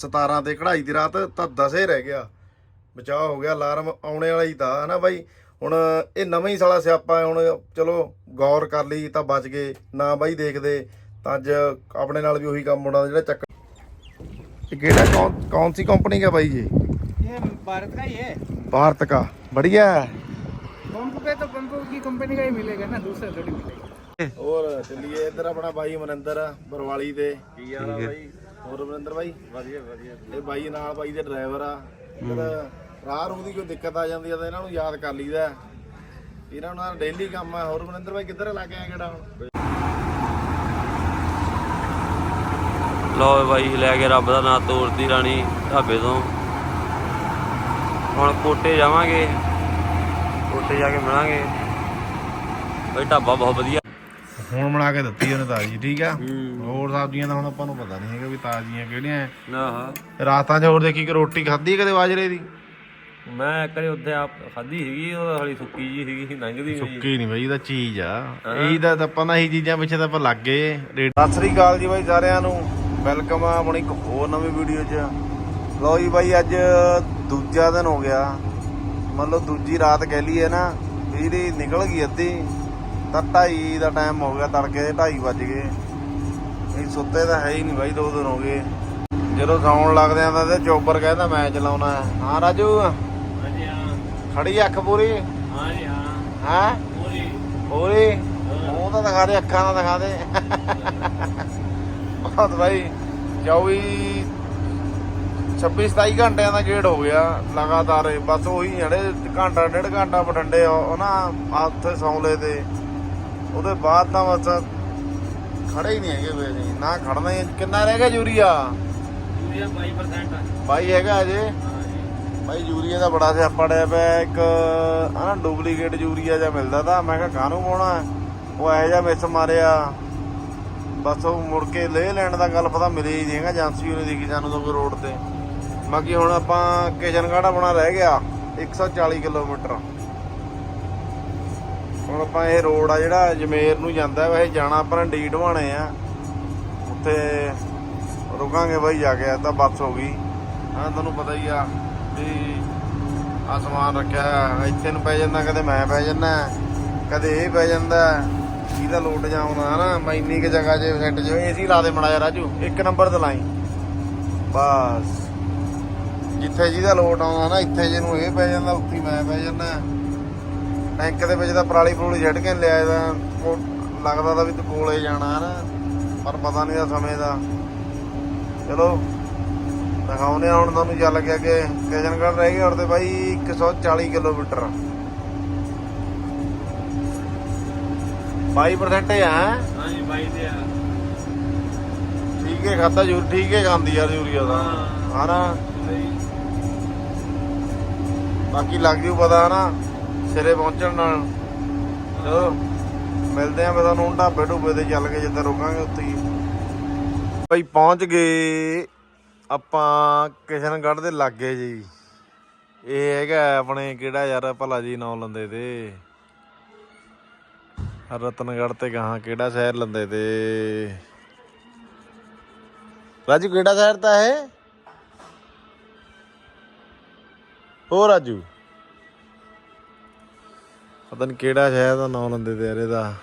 17 ਤੇ ਕਢਾਈ ਦੀ ਰਾਤ ਤਾਂ 10 ਰਹਿ ਗਿਆ ਬਚਾਅ ਹੋ ਗਿਆ ਅਲਾਰਮ ਆਉਣੇ ਵਾਲਾ ਹੀ ਤਾਂ ਹਨਾ ਬਾਈ ਹੁਣ ਇਹ ਨਵਾਂ ਹੀ ਸਾਲਾ ਸਿਆਪਾ ਹੈ, ਹੁਣ ਚਲੋ ਗੌਰ ਕਰ ਲਈ ਤਾਂ ਬਚ ਗਏ ਨਾ ਬਾਈ ਦੇਖਦੇ ਤਾਂ ਅੱਜ ਆਪਣੇ ਨਾਲ ਵੀ ਉਹੀ ਕੰਮ ਹੋਣਾ ਜਿਹੜਾ ਚੱਕ ਇਹ ਕਿਹੜਾ ਕੌਣ ਕੌਣ ਸੀ ਕੰਪਨੀ ਦਾ ਬਾਈ ਜੀ ये भारत का ही है ਭਾਰਤ ਕਾ ਬੜੀਆ पंप पे तो पंप की कंपनी का ही मिलेगा ना दूसरा थोड़ी मिलेगा ਹੋਰ ਚੱਲੀਏ ਇੱਧਰ ਆਪਣਾ ਬਾਈ ਮਨਿੰਦਰ ਬਰਵਾਲੀ ਦੇ ਕੀ ਹਾਲ ਆ ਬਾਈ ਹੋਰ ਮਨਿੰਦਰ ਬਾਈ? ਵਧੀਆ ਵਧੀਆ। ਇਹ ਬਾਈ ਨਾਲ ਬਾਈ ਦੇ ਡਰਾਈਵਰ ਆ। ਜਦ ਰਾਹ ਰੂਹ ਦੀ ਕੋਈ ਦਿੱਕਤ ਆ ਜਾਂਦੀ ਆ ਤਾਂ ਇਹਨਾਂ ਨੂੰ ਯਾਦ ਕਰ ਲਈਦਾ। ਇਹਨਾਂ ਨੂੰ ਡੇਲੀ ਕੰਮ ਆ। ਹੋਰ ਮਨਿੰਦਰ ਬਾਈ ਕਿੱਧਰ ਲੱਗ ਗਿਆ ਕਿਹੜਾ ਹੁਣ? ਲਓ ਬਾਈ ਲੈ ਕੇ ਰੱਬ ਦਾ ਨਾਂ ਤੋਰਦੀ ਰਾਣੀ ਢਾਬੇ ਤੋਂ। ਹੁਣ ਕੋਟੇ ਜਾਵਾਂਗੇ। ਕੋਟੇ ਜਾ ਕੇ ਮਿਲਾਂਗੇ। ਬਈ ਢਾਬਾ ਬਹੁਤ ਵਧੀਆ ਹੁਣ ਬਣਾ ਕੇ ਦਿੱਤੀ ਉਹਨੇ ਤਾਜੀ ਠੀਕ ਆ? ਹੋਰ ਸਬਜ਼ੀਆਂ ਦਾ ਹੁਣ ਆਪਾਂ ਨੂੰ ਪਤਾ ਨਹੀਂ ਹੈਗਾ ਵੀ ਤਾਜ਼ੀਆਂ ਕਿਹੜੀਆਂ ਐ। ਆਹ ਰਾਤਾਂ 'ਚ ਹੋਰ ਦੇਖੀ ਕਿ ਰੋਟੀ ਖਾਧੀ ਕਦੇ ਬਾਜਰੇ ਦੀ? ਮੈਂ ਕਰੇ ਉੱਥੇ ਆਪ ਖਾਧੀ ਸੀਗੀ ਉਹ ਹਲੀ ਸੁੱਕੀ ਜੀ ਸੀਗੀ ਲੰਘਦੀ ਸੁੱਕੀ ਨਹੀਂ ਬਈ ਇਹਦਾ ਚੀਜ਼ ਆ। ਇਹੀ ਤਾਂ ਆਪਾਂ ਨਾ ਇਹੀ ਚੀਜ਼ਾਂ ਪਿੱਛੇ ਤਾਂ ਆਪਾਂ ਲੱਗ ਗਏ। ਸਤਿ ਸ੍ਰੀ ਅਕਾਲ ਜੀ ਬਾਈ ਸਾਰਿਆਂ ਨੂੰ। ਵੈਲਕਮ ਆ ਆਪਣੀ ਇੱਕ ਹੋਰ ਨਵੀਂ ਵੀਡੀਓ 'ਚ। ਲਓ ਜੀ ਬਾਈ ਅੱਜ ਦੂਜਾ ਦਿਨ ਹੋ ਗਿਆ। ਮੰਨ ਲਓ ਦੂਜੀ ਰਾਤ ਕਹਿ ਲਈਏ ਨਾ ਵੀਰੀ ਨਿਕਲ ਗਈ ਅੱਧੀ। ਤਾਂ 2:30 ਦਾ ਟਾਈਮ ਹੋ ਗਿਆ ਤੜਕੇ ਦੇ 2:30 ਵੱਜ ਗਏ। ਇਹ ਸੁੱਤੇ ਤਾਂ ਹੈ ਹੀ ਨਹੀਂ ਬਾਈ ਦੋ ਦਿਨ ਹੋ ਗਏ। ਜਦੋਂ ਸੌਣ ਲੱਗਦੇ ਆਂ ਤਾਂ ਤੇ ਚੋਬਰ ਕਹਿੰਦਾ ਮੈਂ ਚਲਾਉਣਾ ਹੈ। ਰਾਜੂ? ਹਾਂਜੀ ਹਾਂ। ਖੜੀ ਅੱਖ ਪੂਰੀ? ਹਾਂਜੀ ਹਾਂ। ਹਾਂ? ਪੂਰੀ। ਓਏ ਉਹ ਤਾਂ ਦਿਖਾ ਦੇ ਅੱਖਾਂ ਨਾਲ ਦਿਖਾ ਦੇ। ਬਹੁਤ ਭਾਈ 24 26 27 ਘੰਟਿਆਂ ਦਾ ਗੇੜ ਹੋ ਗਿਆ ਲਗਾਤਾਰ। ਬਸ ਉਹੀ ਜਿਹੜੇ ਘੰਟਾ ਡੇਢ ਘੰਟਾ ਬਟੰਡੇ ਉਹ ਨਾ ਹੱਥ ਸੌਲੇ ਤੇ। ਉਹਦੇ ਬਾਅਦ ਤਾਂ ਬਸ ਖੜੇ ਹੀ ਨਹੀਂ ਹੈਗੇ ਵੇ ਜੀ ਨਾ ਖੜਨਾ ਹੀ ਕਿੰਨਾ ਰਹਿ ਗਿਆ ਯੂਰੀਆ? ਯੂਰੀਆ 22% ਬਾਈ ਹੈਗਾ ਅਜੇ? ਬਾਈ ਯੂਰੀਆ ਦਾ ਬੜਾ ਸਿਆਪਾ ਡਿਆ ਪਿਆ। ਇੱਕ ਹਨਾ ਡੁਪਲੀਕੇਟ ਯੂਰੀਆ ਜਿਹਾ ਮਿਲਦਾ ਤਾਂ। ਮੈਂ ਕਿਹਾ ਕਾਹਨੂੰ ਪਾਉਣਾ? ਉਹ ਐ ਜਿਹਾ ਮਿਸ ਮਾਰਿਆ। ਬਸ ਉਹ ਮੁੜ ਕੇ ਲੈ ਲੈਣ ਦਾ ਗੱਲ ਪਤਾ ਮਿਲੇ ਹੀ ਨਹੀਂ ਹੈਗਾ। ਏਜੰਸੀ ਉਹਨੇ ਦੇਖੀ ਸਾਨੂੰ ਤਾਂ ਕੋਈ ਰੋਡ ਤੇ। ਬਾਕੀ ਹੁਣ ਆਪਾਂ ਕਿਸ਼ਨਗੜ੍ਹ ਆਪਣਾ ਰਹਿ ਗਿਆ। 140 ਕਿਲੋਮੀਟਰ। ਹੁਣ ਆਪਾਂ ਇਹ ਰੋਡ ਆ ਜਿਹੜਾ ਜਮੇਰ ਨੂੰ ਜਾਂਦਾ ਵੈਸੇ ਜਾਣਾ ਆਪਾਂ ਨੇ ਡੀ ਢਵਾਣੇ ਆ। ਉੱਥੇ ਰੁਕਾਂਗੇ ਬਾਈ, ਜਾ ਕੇ ਤਾਂ ਬੱਸ ਹੋ ਗਈ। ਹਾਂ, ਤੁਹਾਨੂੰ ਪਤਾ ਹੀ ਆ ਵੀ ਆ ਸਮਾਨ ਰੱਖਿਆ ਇੱਥੇ ਨੂੰ ਪੈ ਜਾਂਦਾ, ਕਦੇ ਮੈਂ ਪੈ ਜਾਂਦਾ, ਕਦੇ ਇਹ ਪੈ ਜਾਂਦਾ। ਇਹਦਾ ਲੋਟ ਜਾਉਂਦਾ ਹਨਾ? ਮੈਂ ਇੰਨੀ ਕਿ ਜਗ੍ਹਾ 'ਚ ਸੈੱਟ 'ਚ, ਏਸੀ ਲਾ ਦੇ ਮੜਾ ਰਾਜੂ। ਇੱਕ ਨੰਬਰ ਤੇ ਲਾਈ। ਬਸ। ਜਿੱਥੇ ਜਿਹਦਾ ਲੋਟ ਆਉਂਦਾ ਨਾ, ਇੱਥੇ ਜਿਹਨੂੰ ਇਹ ਪੈ ਜਾਂਦਾ, ਉੱਥੇ ਮੈਂ ਪੈ ਜਾਂਦਾ। ਟੈਂਕ ਦੇ ਵਿੱਚ ਤਾਂ ਪਰਾਲੀ ਪਰੂਲੀ ਛੱਡ ਕੇ ਲਿਆਇਆ ਤਾਂ ਲੱਗਦਾ ਤਾਂ ਵੀ ਤੇ ਕੋਲੇ ਜਾਣਾ ਹਨਾ ਪਰ ਪਤਾ ਨਹੀਂ ਦਾ ਸਮੇਂ ਦਾ। ਚਲੋ ਦਿਖਾਉਨੇ ਹੁਣ ਤੁਹਾਨੂੰ ਚੱਲ ਗਿਆ ਕਿ ਕਿਸ਼ਨਗੜ੍ਹ ਰਹਿ ਗਏ ਔਰ ਤੇ ਬਾਈ 140 ਕਿਲੋਮੀਟਰ। 22% ਹੈ ਹਾਂਜੀ ਬਾਈ ਦੇ ਆ। ਠੀਕ ਹੈ ਖਾਦਾ ਜੂ ਠੀਕ ਹੈ ਖਾਂਦੀ ਯਾਰ ਯੂਰੀਆ ਦਾ ਹਨਾ ਬਾਕੀ ਲੱਗ ਜੂ ਪਤਾ ਹਨਾ ਸਿਰੇ ਪਹੁੰਚਣ ਨਾਲ। ਚਲੋ, ਮਿਲਦੇ ਆ ਮੈਂ ਤੁਹਾਨੂੰ ਢਾਬੇ ਢੂਬੇ ਤੇ ਚੱਲ ਕੇ ਜਿੱਦਾਂ ਰੁਕਾਂਗੇ ਉੱਥੇ ਹੀ। ਬਈ ਪਹੁੰਚ ਗਏ ਆਪਾਂ ਕਿਸ਼ਨਗੜ੍ਹ ਦੇ ਲਾਗੇ ਜੀ। ਇਹ ਹੈਗਾ ਆਪਣੇ ਕਿਹੜਾ ਯਾਰ ਭਲਾ ਜੀ ਨਾਂ ਲੰਦੇ ਤੇ। ਰਤਨਗੜ੍ਹ ਤੇ ਗਾਹਾਂ ਕਿਹੜਾ ਸ਼ਹਿਰ ਲੰਦੇ ਤੇ। ਰਾਜੂ ਕਿਹੜਾ ਸ਼ਹਿਰ ਤਾਂ ਹੈ ਹੋ ਰਾਜੂ। ਪਤਾ ਨਹੀਂ ਕਿਹੜਾ ਸ਼ਹਿਰ ਦਾ ਨਾਮ ਲੰਦੇ ਤੇ ਯਾਰ ਇਹਦਾ।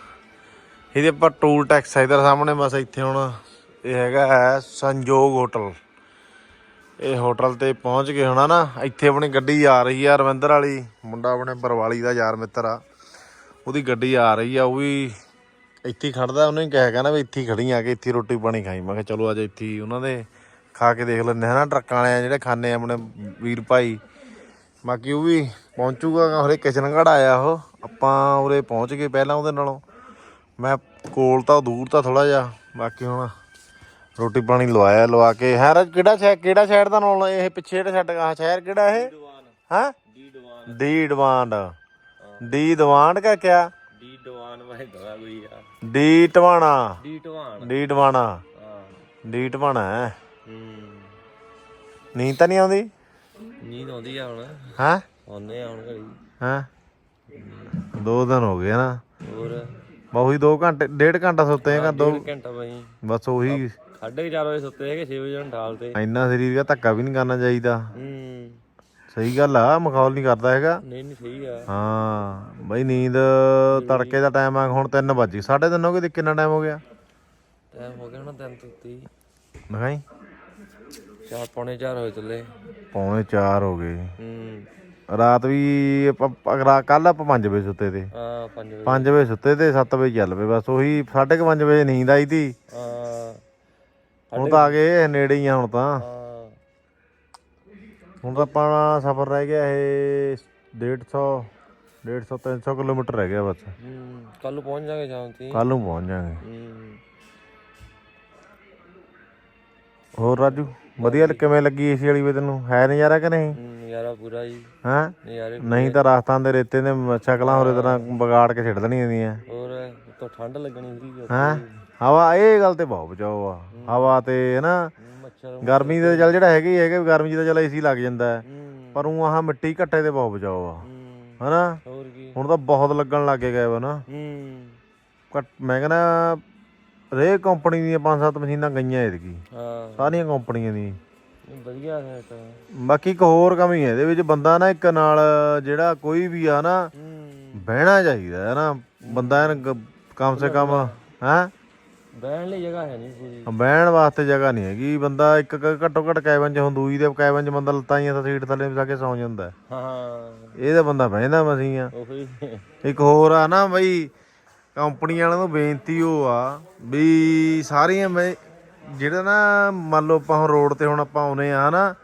ਇਹਦੇ ਆਪਾਂ ਟੂਲ ਟੈਕਸ ਇਧਰ ਸਾਹਮਣੇ, ਬਸ ਇੱਥੇ ਹੁਣ ਇਹ ਹੈਗਾ ਹੈ ਸੰਜੋਗ ਹੋਟਲ। ਇਹ ਹੋਟਲ ਤੇ ਪਹੁੰਚ ਗਏ ਹੋਣਾ ਨਾ ਇੱਥੇ ਆਪਣੀ ਗੱਡੀ ਆ ਰਹੀ ਆ ਰਵਿੰਦਰ ਵਾਲੀ। ਮੁੰਡਾ ਆਪਣੇ ਬਰਵਾਲੀ ਦਾ ਯਾਰ ਮਿੱਤਰ ਆ। ਉਹਦੀ ਗੱਡੀ ਆ ਰਹੀ ਆ, ਉਹ ਵੀ ਇੱਥੇ ਹੀ ਖੜਦਾ। ਉਹਨੇ ਕਿਹਾ, ਕਹਿੰਦਾ ਵੀ ਇੱਥੇ ਹੀ ਖੜੀ ਆ ਕੇ ਇੱਥੇ ਰੋਟੀ ਪਾਣੀ ਖਾਈ। ਮੈਂ ਕਿਹਾ, ਚਲੋ ਅੱਜ ਇੱਥੇ ਹੀ ਉਹਨਾਂ ਦੇ ਖਾ ਕੇ ਦੇਖ ਲੈਂਦੇ ਹਾਂ ਨਾ ਟਰੱਕਾਂ ਵਾਲੇ ਆ ਜਿਹੜੇ ਖਾਣੇ ਆ ਆਪਣੇ ਵੀਰ ਭਾਈ। ਬਾਕੀ ਉਹ ਵੀ ਪਹੁੰਚੂਗਾ ਹਰੇ ਕਿਸ਼ਨਗੜ੍ਹ ਆਇਆ ਉਹ। ਆਪਾਂ ਉਰੇ ਪਹੁੰਚ ਗਏ ਪਹਿਲਾਂ ਉਹਦੇ ਨਾਲੋਂ। ਮੈਂ ਕੋਲ ਤਾਂ ਦੂਰ ਤਾਂ ਥੋੜਾ ਜਿਹਾ ਬਾਕੀ ਹੁਣ ਰੋਟੀ ਪਾਣੀ ਲਵਾਇਆ ਲਵਾ ਕੇ। ਹੈ ਰਾਜ ਕਿਹੜਾ ਸ਼ਹਿਰ ਕਿਹੜਾ ਸ਼ਹਿਰ ਦਾ ਨਾਮ ਇਹ ਪਿੱਛੇ ਜਿਹੜਾ ਛੱਡ ਗਿਆ? ਸ਼ਹਿਰ ਕਿਹੜਾ ਇਹ? ਹਾਂ? ਡੀ ਡਵਾਨ ਡੀ ਡਵਾਂਡ ਡੀ ਦਵਾਂਡ ਕਾ ਕਿਆ? ਡੀ ਡਵਾਨ ਵਾਹੇ ਦਵਾ ਕੋਈ ਆ। ਡੀ ਟਵਾਣਾ। ਡੀ ਟਵਾਣਾ। ਹਾਂ। ਡੀ ਟਵਾਣਾ ਹੈ। ਹੂੰ। ਨੀਂਦ ਤਾਂ ਨਹੀਂ ਆਉਂਦੀ? ਨੀਂਦ ਆਉਂਦੀ ਆ ਹੁਣ। ਹਾਂ? ਆਉਂਦੇ ਆ ਹੁਣ ਘੜੀ। ਹਾਂ? ਦੋ ਦਿਨ ਹੋ ਗਏ ਨਾ। ਹੋਰ? ਬਸ ਉਹੀ 2 ਘੰਟੇ ਡੇਢ ਘੰਟਾ ਸੁੱਤੇ ਆ ਦੋ ਘੰਟਾ ਬਾਈ। ਬਸ ਉਹੀ ਸਾਢੇ 4 ਵਜੇ ਸੁੱਤੇ ਹੈਗੇ 6 ਵਜੇ ਠਾਲ ਤੇ। ਇੰਨਾ ਸਰੀਰ ਦਾ ਧੱਕਾ ਵੀ ਨਹੀਂ ਕਰਨਾ ਚਾਹੀਦਾ। ਹੂੰ। ਸਹੀ ਗੱਲ ਆ ਮਖੌਲ ਨਹੀਂ ਕਰਦਾ ਹੈਗਾ। ਨਹੀਂ ਨਹੀਂ ਸਹੀ ਆ। ਹਾਂ ਬਈ ਨੀਂਦ ਤੜਕੇ ਦਾ ਟਾਈਮ ਆ ਹੁਣ 3 ਵਜੇ 3:30 ਹੋ ਗਏ ਤੇ ਕਿੰਨਾ ਟਾਈਮ ਹੋ ਗਿਆ? ਟਾਈਮ ਹੋ ਗਿਆ ਤੋਂ ਤੀ ਦਿਖਾਈ ਚਾਰ ਪੌਣੇ 4 ਹੋਏ ਚੱਲੇ। ਪੌਣੇ 4 ਹੋ ਗਏ। ਹੂੰ। ਰਾਤ ਵੀ ਆਪਾਂ ਕੱਲ ਆਪਾਂ 5 ਵਜੇ ਸੁੱਤੇ ਤੇ। ਆ 5 ਵਜੇ। 5 ਵਜੇ ਸੁੱਤੇ ਤੇ 7 ਵਜੇ ਚੱਲ ਪਏ ਬਸ ਉਹੀ 5:30 ਵਜੇ ਨੀਂਦ ਆਈ ਤੀ। ਆ ਹੁਣ ਤਾਂ ਆ ਗਏ ਨੇੜੇ ਹੀ ਆ ਹੁਣ ਤਾਂ। ਹੁਣ ਤਾਂ ਆਪਣਾ ਸਫ਼ਰ ਰਹਿ ਗਿਆ ਇਹ 150 150 300 ਕਿਲੋਮੀਟਰ ਰਹਿ ਗਿਆ ਬਸ। ਹੂੰ ਕੱਲ ਨੂੰ ਪਹੁੰਚ ਜਾਗੇ ਸ਼ਾਮ ਤੀ। ਕੱਲ ਨੂੰ ਪਹੁੰਚ ਜਾਾਂਗੇ। ਹੂੰ। ਹੋਰ ਰਾਜੂ ਵਧੀਆ ਕਿਵੇਂ ਲੱਗੀ ਏਸੀ ਵਾਲੀ ਵੇ ਤੈਨੂੰ? ਹੈ ਨਜ਼ਾਰਾ ਕਿ ਨਹੀਂ? ਹੂੰ, ਨਜ਼ਾਰਾ ਪੂਰਾ ਜੀ। ਹਾਂ? ਨਜ਼ਾਰੇ ਨਹੀਂ ਤਾਂ ਰਾਜਸਥਾਨ ਦੇ ਰੇਤੇ ਨੇ ਸ਼ਕਲਾਂ ਹੋਰੇ ਤਰ੍ਹਾਂ ਵਿਗਾੜ ਕੇ ਛੱਡ ਦੇਣੀਆਂ ਹੁੰਦੀਆਂ। ਹੋਰ ਉੱਤੋਂ ਠੰਡ ਲੱਗਣੀ ਸੀ ਹਾਂ? ਹਵਾ ਇਹ ਗੱਲ ਤੇ ਬਹੁਤ ਬਚਾਓ ਆ। ਹਵਾ ਤੇ ਨਾ ਮੱਛਰ ਗਰਮੀ ਦੇ ਚੱਲ ਜਿਹੜਾ ਹੈਗਾ ਹੈਗਾ ਗਰਮੀ 'ਚ ਤਾਂ ਚੱਲ ਏਸੀ ਲੱਗ ਜਾਂਦਾ ਹੈ। ਪਰ ਉਹ ਆਹ ਮਿੱਟੀ ਘੱਟੇ ਤੇ ਬਹੁਤ ਬਚਾਓ ਆ। ਹਨਾ? ਹੋਰ ਕੀ। ਹੁਣ ਤਾਂ ਬਹੁਤ ਲੱਗਣ ਲੱਗ ਗਏ ਵਾ ਨਾ ਹੂੰ। ਘੱਟ ਮੈਂ ਕਹਿੰਦਾ ਰੇ ਕੰਪਨੀ ਦੀਆਂ ਪੰਜ ਸੱਤ ਮਸ਼ੀਨਾਂ ਗਈਆਂ ਇਹਦੀ ਹਾਂ। ਸਾਰੀਆਂ ਕੰਪਨੀਆਂ ਦੀ ਵਧੀਆ ਹੈ ਤਾਂ। ਬਾਕੀ ਇੱਕ ਹੋਰ ਕਮੀ ਹੈ ਇਹਦੇ ਵਿੱਚ ਬੰਦਾ ਨਾ ਇੱਕ ਨਾਲ ਜਿਹੜਾ ਕੋਈ ਵੀ ਆ ਨਾ ਬਹਿਣਾ ਚਾਹੀਦਾ ਹੈ ਨਾ। ਬੰਦਾ ਐਨ ਗ- ਕਮ ਸੇ ਕਮ ਹੈ? ਬਹਿਣ ਲਈ ਜਗ੍ਹਾ ਹੈ ਨਹੀਂ ਪੂਰੀ। ਬਹਿਣ ਵਾਸਤੇ ਜਗ੍ਹਾ ਨਹੀਂ ਹੈਗੀ। ਬੰਦਾ ਇੱਕ ਕ- ਘੱਟੋ ਘੱਟ ਕੈਬਨ ਚ ਹੁੰਦੂਈ ਦੇ ਕੈਬਨ ਚ ਬੰਦਾ ਲੱਤਾਂ ਹੀ ਤਾਂ ਸੀਟ ਥੱਲੇ ਵਸਾ ਕੇ ਸੌਂ ਜਾਂਦਾ ਹੈ। ਹਾਂ। ਇਹ ਤਾਂ ਬੰਦਾ ਬਹਿੰਦਾ ਮਸੀਂ ਆ। ਉਹੀ। ਇੱਕ ਹੋਰ ਆ ਨਾ ਬਈ ਕੰਪਨੀ ਵਾਲਿਆਂ ਨੂੰ ਬੇਨਤੀ ਉਹ ਆ ਵੀ ਸਾਰੀਆਂ ਮੈਂ ਜਿਹੜਾ ਨਾ, ਮੰਨ ਲਓ ਆਪਾਂ ਹੁਣ ਰੋਡ ਤੇ ਹੁਣ ਆਪਾਂ ਆਉਨੇ ਆ, ਹਨਾ?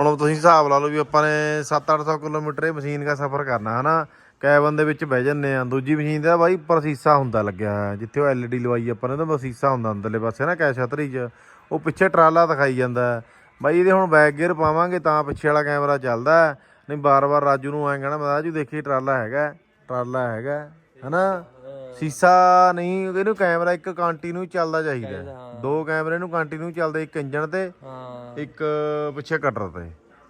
ਹੁਣ ਤੁਸੀਂ ਹਿਸਾਬ ਲਾ ਲਓ ਵੀ ਆਪਾਂ ਨੇ 7-800 ਕਿਲੋਮੀਟਰ ਇਹ ਮਸ਼ੀਨ ਦਾ ਸਫ਼ਰ ਕਰਨਾ, ਹਨਾ? ਕੈਬਨ ਦੇ ਵਿੱਚ ਬਹਿ ਜੰਨੇ ਆ। ਦੂਜੀ ਮਸ਼ੀਨ ਦਾ ਬਾਈ ਉੱਪਰ ਸੀਸਾ ਹੁੰਦਾ ਲੱਗਿਆ ਹੋਇਆ। ਜਿੱਥੇ ਉਹ ਐਲਈਡੀ ਲਵਾਈ ਆਪਾਂ ਨੇ ਤਾਂ ਬਸ ਸੀਸਾ ਹੁੰਦਾ ਅੰਦਰਲੇ ਪਾਸੇ ਨਾ ਕੈਸ਼ ਛਤਰੀ 'ਚ। ਉਹ ਪਿੱਛੇ ਟਰਾਲਾ ਦਿਖਾਈ ਜਾਂਦਾ। ਬਾਈ ਇਹਦੇ ਹੁਣ ਬੈਕ ਗੇਅਰ ਪਾਵਾਂਗੇ ਤਾਂ ਪਿੱਛੇ ਵਾਲਾ ਕੈਮਰਾ ਚੱਲਦਾ। ਨਹੀਂ ਬਾਰ-ਬਾਰ ਰਾਜੂ ਨੂੰ ਐਂ ਕਹਿਣਾ, ਮੈਂ ਰਾਜੂ ਦੇਖੀ, ਟਰਾਲਾ ਹੈਗਾ ਟਰਾਲਾ ਹੈਗਾ, ਹਨਾ? ਸੀਸਾ ਨਹੀਂ ਇਹਨੂੰ ਕੈਮਰਾ ਇੱਕ ਕੰਟੀਨਿਊ ਚੱਲਦਾ ਚਾਹੀਦਾ। ਦੋ ਕੈਮਰੇ ਨੂੰ ਕੰਟੀਨਿਊ ਚੱਲਦੇ ਇੱਕ ਇੰਜਨ ਤੇ ਹਾਂ। ਇੱਕ ਪਿੱਛੇ ਕਟਰ ਤੇ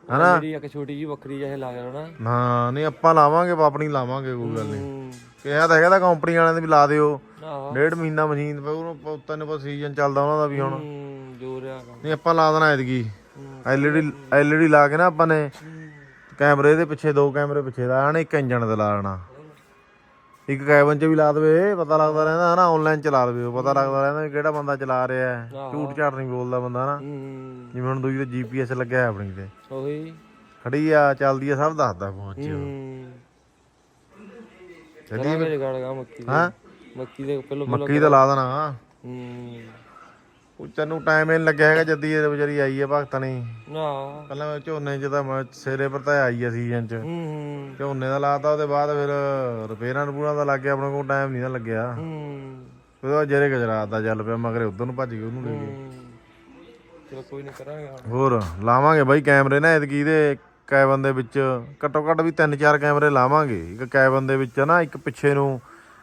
ਹਨਾ? ਜਿਹੜੀ ਇੱਕ ਛੋਟੀ ਜਿਹੀ ਬੱਕਰੀ ਜਿਹੇ ਲਾ ਨਾ। ਹਾਂ ਨਹੀਂ ਆਪਾਂ ਲਾਵਾਂਗੇ ਆਪਣੀ ਲਾਵਾਂਗੇ ਕੋਈ ਗੱਲ ਨਹੀਂ। ਕਿਹਾ ਤਾਂ ਹੈਗਾ ਤਾਂ ਕੰਪਨੀ ਵਾਲਿਆਂ ਨੇ ਵੀ ਲਾ ਦਿਓ। ਡੇਢ ਮਹੀਨਾ ਮਸ਼ੀਨ ਪਈ ਉਹਨੂੰ ਤਿੰਨ ਪਾ ਸੀਜ਼ਨ ਚੱਲਦਾ ਉਹਨਾਂ ਦਾ ਵੀ ਹੁਣ। ਜੋਰ ਆ ਨਹੀਂ ਆਪਾਂ ਲਾ ਦੇਣਾ ਐਤਕੀ। ਐਲਈਡੀ ਐਲਈਡੀ ਲਾ ਕੇ ਨਾ ਆਪਾਂ ਨੇ ਕੈਮਰੇ ਦੇ ਪਿੱਛੇ ਦੋ ਕੈਮਰੇ ਪਿੱਛੇ ਦਾ ਆਣਾ ਇੱਕ ਇੰਜਨ ਤੇ ਲਾ ਦੇਣਾ। ਇੱਕ ਕੈਬਨ 'ਚ ਵੀ ਲਾ ਦੇਵੇ ਪਤਾ ਲੱਗਦਾ ਰਹਿੰਦਾ ਹਨਾ ਆਨਲਾਈਨ ਚਲਾ ਦੇਵੇ ਉਹ ਪਤਾ ਲੱਗਦਾ ਰਹਿੰਦਾ ਵੀ ਕਿਹੜਾ ਬੰਦਾ ਚਲਾ ਰਿਹਾ ਹੈ। ਝੂਠ ਝਾਟ ਨਹੀਂ ਬੋਲਦਾ ਬੰਦਾ ਨਾ ਹੂੰ ਜਿਵੇਂ ਹੁਣ ਦੂਜੀ ਤੇ ਜੀਪੀਐਸ ਲੱਗਿਆ ਹੈ ਆਪਣੀ ਤੇ। ਉਹੀ। ਖੜੀ ਆ ਚੱਲਦੀ ਆ ਸਭ ਦੱਸਦਾ ਫੋਨ 'ਚ। ਮੱਕੀ ਦੇ। ਹਾਂ? ਮੱਕੀ ਦੇ ਪਹਿਲੋਂ ਮੱਕੀ ਤਾਂ ਲਾ ਦੇਣਾ। ਹੂੰ। ਉਹ ਤੈਨੂੰ ਟਾਈਮ ਹੀ ਨੀ ਲੱਗਿਆ ਹੈਗਾ ਜੱਦੀ ਇਹ ਵਿਚਾਰੀ ਆਈ ਹੈ ਭਗਤਣੀ ਨਾ। ਪਹਿਲਾਂ ਮੈਂ ਝੋਨੇ 'ਚ ਤਾਂ ਮੈਂ ਸਿਰੇ ਪਰ ਤਾਂ ਆਈ ਆ ਸੀਜ਼ਨ 'ਚ। ਹੂੰ ਹੂੰ। ਝੋਨੇ ਦਾ ਲਾਤਾ ਉਹਦੇ ਬਾਅਦ ਫਿਰ ਰਿਪੇਅਰਾਂ ਰਪੂਰਾਂ ਦਾ ਲੱਗ ਗਿਆ ਆਪਣੇ ਕੋਲ ਟਾਈਮ ਨਹੀਂ ਨਾ ਲੱਗਿਆ। ਹੂੰ। ਫਿਰ ਉਹ ਜਰੇ ਗੁਜਰਾਤ ਦਾ ਚੱਲ ਪਿਆ ਮਗਰੇ ਉਧਰ ਨੂੰ ਭੱਜ ਗਏ ਉਹਨੂੰ ਲੈ ਕੇ ਚਲੋ ਕੋਈ ਨਹੀਂ ਕਰਾਂਗੇ ਹੁਣ। ਹੋਰ ਲਾਵਾਂਗੇ ਬਾਈ ਕੈਮਰੇ ਨਾ ਐਤਕੀ ਦੇ ਕੈਬਨ ਦੇ ਵਿੱਚ। ਘੱਟੋ ਘੱਟ ਵੀ ਤਿੰਨ ਚਾਰ ਕੈਮਰੇ ਲਾਵਾਂਗੇ। ਇੱਕ ਕੈਬਨ ਦੇ ਵਿੱਚ ਨਾ ਇੱਕ ਪਿੱਛੇ ਨੂੰ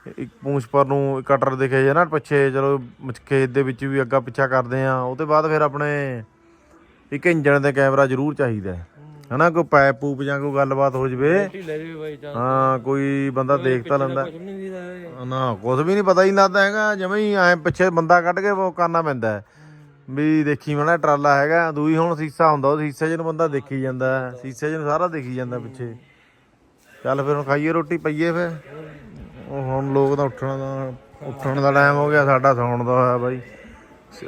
ਇੱਕ ਪੂੰਛ ਪਰ ਨੂੰ ਕਟਰ ਦਿਖੇ ਜਾਂ ਨਾ ਪਿੱਛੇ ਚਲੋ ਖੇਤ ਦੇ ਵਿੱਚ ਵੀ ਅੱਗਾ ਪਿੱਛਾ ਕਰਦੇ ਆ ਉਹਦੇ ਬਾਅਦ ਫਿਰ ਆਪਣੇ ਇੱਕ ਇੰਜਣ ਦੇ ਕੈਮਰਾ ਜ਼ਰੂਰ ਚਾਹੀਦਾ। ਹਨਾ ਕੋਈ ਪਾਇਪ ਪੂਪ ਜਾਂ ਕੋਈ ਗੱਲਬਾਤ ਹੋ ਜਵੇ ਹਾਂ ਕੋਈ ਬੰਦਾ ਦੇਖ ਤਾਂ ਲੈਂਦਾ। ਨਾ ਕੁਝ ਵੀ ਨਹੀਂ ਪਤਾ ਹੀ ਨੀ ਲੱਗਦਾ ਹੈਗਾ ਜਿਵੇਂ ਹੀ ਐ ਪਿੱਛੇ ਬੰਦਾ ਕੱਢ ਕੇ ਉਹ ਕਰਨਾ ਪੈਂਦਾ। ਵੀ ਦੇਖੀ ਮਣਾ ਟਰਾਲਾ ਹੈਗਾ ਦੂਈ ਹੁਣ ਸੀਸਾ ਹੁੰਦਾ ਉਹ ਸੀਸੇ 'ਚ ਨੂੰ ਬੰਦਾ ਦੇਖੀ ਜਾਂਦਾ। ਸੀਸੇ 'ਚ ਨੂੰ ਸਾਰਾ ਦੇਖੀ ਜਾਂਦਾ ਪਿੱਛੇ ਚੱਲ ਫਿਰ ਹੁਣ ਖਾਈਏ ਰੋਟੀ ਪਈਏ ਫਿਰ ਉਹ ਹੁਣ ਲੋਕ ਤਾਂ ਉੱਠਣ ਦਾ ਉੱਠਣ ਦਾ ਟਾਈਮ ਹੋ ਗਿਆ ਸਾਡਾ ਸੌਣ ਦਾ ਹੋਇਆ ਬਾਈ।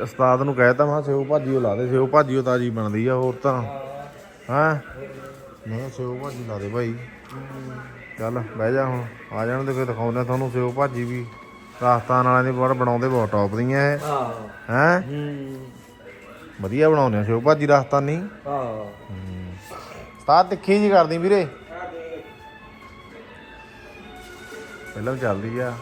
ਉਸਤਾਦ ਨੂੰ ਕਹਿਤਾ ਮੈਂ ਸਿਓ ਭਾਜੀਓ ਲਾ ਦੇ ਸਿਓ ਭਾਜੀਓ ਤਾਜੀ ਬਣਦੀ ਆ ਹੋਰ ਤਾਂ। ਹਾਂ? ਮੈਂ ਸਿਓ ਭਾਜੀ ਲਾ ਦੇ ਭਾਈ ਚੱਲ ਬਹਿ ਜਾ ਹੁਣ ਆ ਜਾਣ ਦੇ ਫਿਰ ਦਿਖਾਉਂਦੇ ਤੁਹਾਨੂੰ ਸਿਓ ਭਾਜੀ ਵੀ। ਰਾਜਸਥਾਨ ਵਾਲਿਆਂ ਦੀ ਬੜ ਬਣਾਉਂਦੇ ਬਹੁਤ ਟੌਪ ਦੀਆਂ ਇਹ। ਹਾਂ। ਹੈ? ਵਧੀਆ ਬਣਾਉਂਦੇ ਸਿਓ ਭਾਜੀ ਰਾਜਸਥਾਨੀ। ਹਾਂ। ਉਸਤਾਦ ਤਿੱਖੀ ਜੀ ਕਰਦੀ ਵੀਰੇ। ਫਿਲਮ ਚੱਲਦੀ ਆ।